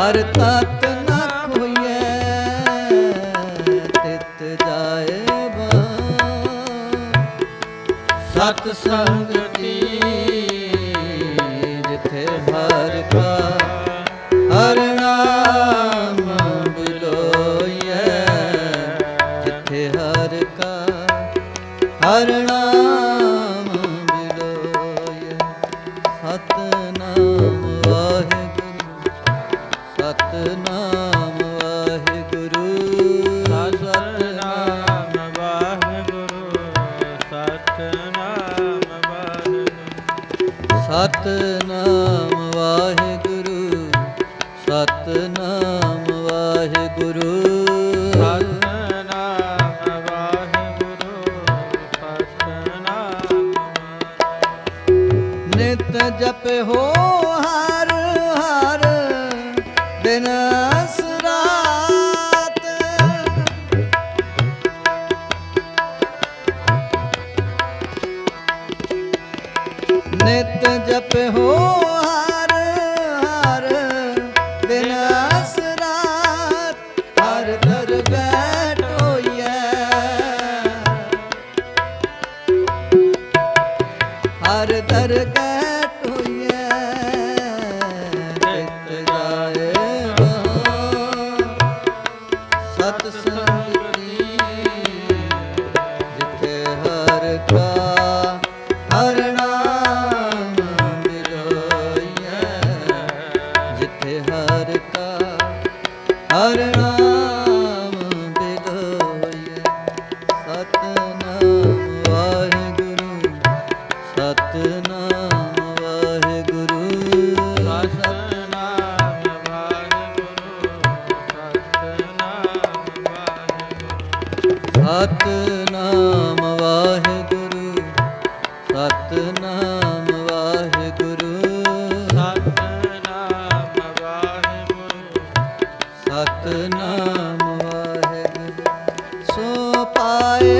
ਹਰ ਤਤ ਨਾ ਕੋਈਐ ਤਿਤ ਜਾਏ ਬਾ ਸਤ ਸੰਗਤੀ ਜਿਥੇ ਹਰ ਕਾ, ਹਰ ਨਾਮ ਬਿਲੋਈਐ, ਜਿਥੇ ਹਰ ਕਾ, ਹਰ ਨਾਮ ਸਤਨਾਮ ਵਾਹਿਗੁਰੂ। ਸਤਨਾਮ ਵਾਹਿਗੁਰੂ ਸਤਨਾਮ ਵਾਹਿਗੁਰੂ। ਸਤਨਾਮ ਵਾਹਿਗੁਰੂ ਸਤਨਾਮ ਨਿਤ ਜਪਿਓ ਹਰ ਨਿਤ ਜਪ ਹੋ ਹਰ ਹਰ ਬਿਨਾਸ ਰਾਤ ਹਰ ਦਰ ਹਰ ਦਰ ਬੈਠੋਈਐ, ਨਿਤ ਜਾਏ ਸਤ ਸੰਗ ਕੀ ਹਰ ਕਾ शरणा ਹਕ ਨਾਮ ਵਾਹਿਗੁਰੂ। ਸੋ ਪਾਏ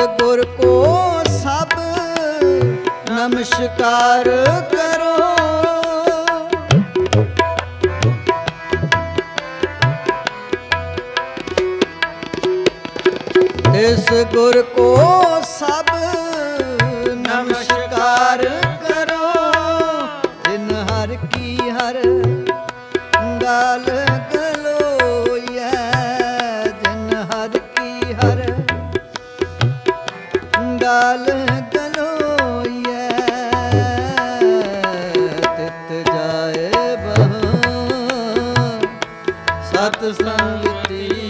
ਗੁਰ ਕੋ ਸਭ ਨਮਸਕਾਰ ਕਰੋ। ਇਸ ਗੁਰ ਕੋ ਸਭ ਗਾਲ ਗਲੋਈਐ ਤਿਤ ਜਾਏ ਬਹ। ਸਤ ਸੰਗਤੀ